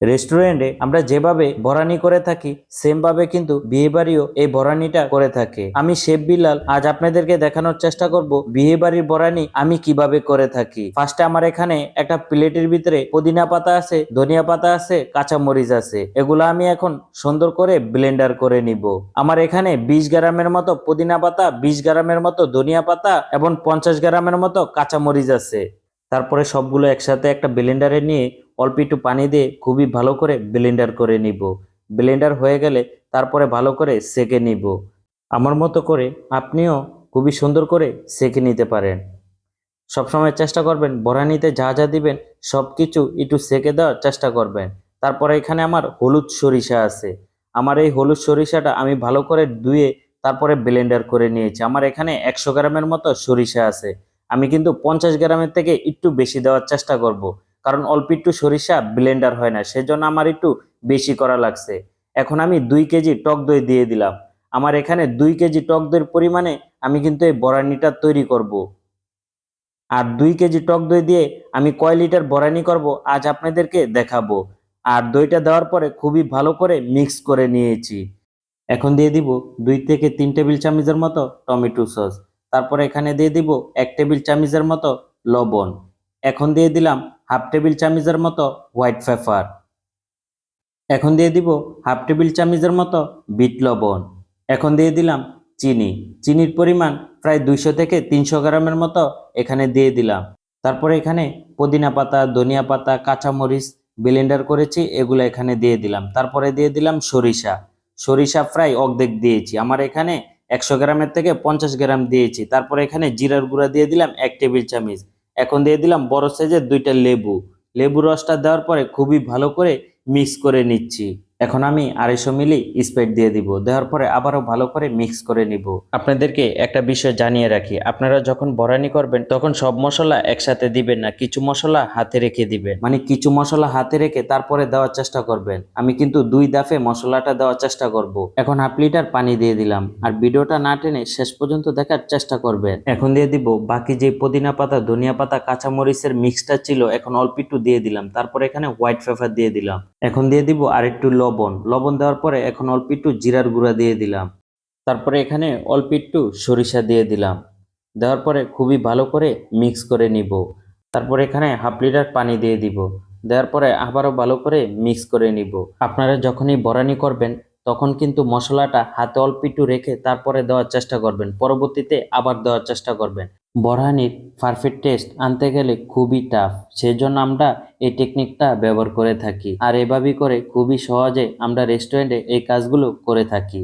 রেস্টুরেন্টে আমরা যেভাবে বরানি করে থাকি সেম ভাবে কিন্তু বিয়ে বাড়িও এই বরানিটা করে থাকে। আমি শেফ বিলাল আজ আপনাদেরকে দেখানোর চেষ্টা করব বিয়ে বাড়ির বরানি আমি কীভাবে করে থাকি। ফার্স্টে আমার এখানে একটা প্লেটের ভিতরে পুদিনা পাতা আছে, ধনিয়া পাতা আছে কাঁচা মরিচ আছে। এগুলো আমি এখন সুন্দর করে ব্লেন্ডার করে নিব। আমার এখানে বিশ গ্রামের মতো পুদিনা পাতা, বিশ গ্রামের মতো ধনিয়া পাতা এবং পঞ্চাশ গ্রামের মতো কাঁচা মরিচ আছে। তারপরে সবগুলো একসাথে একটা ব্লেন্ডারে নিয়ে অল্প একটু পানি দিয়ে খুবই ভালো করে ব্লেন্ডার করে নিব। ব্লেন্ডার হয়ে গেলে তারপরে ভালো করে সেকে নিব। আমার মতো করে আপনিও খুবই সুন্দর করে সেকে নিতে পারেন। সবসময় চেষ্টা করবেন বরানিতে যা যা দিবেন সব কিছু একটু সেকে দেওয়ার চেষ্টা করবেন। তারপরে এখানে আমার হলুদ সরিষা আছে। আমার এই হলুদ সরিষাটা আমি ভালো করে ধুয়ে তারপরে ব্লেন্ডার করে নিয়েছি। আমার এখানে একশো গ্রামের মতো সরিষা আছে। আমি কিন্তু পঞ্চাশ গ্রামের থেকে একটু বেশি দেওয়ার চেষ্টা করব। কারণ অল্প একটু সরিষা ব্লেন্ডার হয় না, সেজন্য আমার একটু বেশি করা লাগছে। এখন আমি দুই কেজি টক দই দিয়ে দিলাম। আমার এখানে দুই কেজি টক দইয়ের পরিমাণে আমি কিন্তু এই বরানিটা তৈরি করব। আর দুই কেজি টক দই দিয়ে আমি কয় লিটার বরানি করব, আজ আপনাদেরকে দেখাবো। আর দইটা দেওয়ার পরে খুবই ভালো করে মিক্স করে নিয়েছি। এখন দিয়ে দিব দুই থেকে তিন টেবিল চামচের মতো টমেটো সস। তারপরে এখানে দিয়ে দিব এক টেবিল চামচের মতো লবণ। এখন দিয়ে দিলাম হাফ টেবিল চামচের মতো হোয়াইট পেপার। এখন দিয়ে দিব হাফ টেবিল চামচের মতো বিট লবণ। এখন দিয়ে দিলাম চিনি। চিনির পরিমাণ প্রায় দুইশো থেকে তিনশো গ্রামের মতো এখানে দিয়ে দিলাম। তারপরে এখানে পুদিনা পাতা, ধনিয়া পাতা, কাঁচামরিচ ব্লেন্ডার করেছি, এগুলো এখানে দিয়ে দিলাম। তারপরে দিয়ে দিলাম সরিষা। সরিষা প্রায় অর্ধেক দিয়েছি। আমার এখানে একশো গ্রামের থেকে পঞ্চাশ গ্রাম দিয়েছি। তারপরে এখানে জিরার গুঁড়া দিয়ে দিলাম এক টেবিল চামচ। এখন দিয়ে দিলাম বড় সাইজের দুইটা লেবু। লেবু রসটা দেওয়ার পরে খুবই ভালো করে মিক্স করে নিচ্ছি। এখন আমি আড়াইশো মিলি স্প্রাইট দিয়ে দিব, দেওয়ার পরে আবারও ভালো করে মিক্স করে নিব। আপনাদেরকে একটা বিষয় জানিয়ে রাখি, আপনারা যখন বরানি করবেন তখন সব মশলা একসাথে দিবেন না, কিছু মশলা হাতে রেখে দিবেন। মানে কিছু মশলা হাতে রেখে তারপরে দেওয়ার চেষ্টা করবেন। আমি কিন্তু দুই দাফে মশলাটা দেওয়ার চেষ্টা করব। এখন হাফ লিটার পানি দিয়ে দিলাম, আর ভিডিওটা না টেনে শেষ পর্যন্ত দেখার চেষ্টা করবেন। এখন দিয়ে দিব বাকি যে পুদিনা পাতা, ধনিয়া পাতা, কাঁচামরিচের মিক্সটা ছিল, এখন অল্প একটু দিয়ে দিলাম, তারপরে এখানে হোয়াইট পেপার দিয়ে দিলাম। এখন দিয়ে দিব আর একটু লবণ। লবণ দেওয়ার পরে এখন অল্প একটু জিরার গুঁড়া দিয়ে দিলাম। তারপরে এখানে অল্প একটু সরিষা দিয়ে দিলাম। দেওয়ার পরে খুবই ভালো করে মিক্স করে নিব। তারপরে এখানে হাফ লিটার পানি দিয়ে দিব। দেওয়ার পরে আবারও ভালো করে মিক্স করে নিব। আপনারা যখনই বরানি করবেন, তখন কিন্তু মশলাটা হাতে অল্প একটু রেখে তারপরে দেওয়ার চেষ্টা করবেন। পরবর্তীতে আবার দেওয়ার চেষ্টা করবেন। বরহানির পারফেক্ট টেস্ট আনতে গেলে খুবই টাফ সেজন্য আমরা এই টেকনিকটা ব্যবহার করে থাকি। আর এভাবেই করে খুবই সহজে আমরা রেস্টুরেন্টে এই কাজগুলো করে থাকি।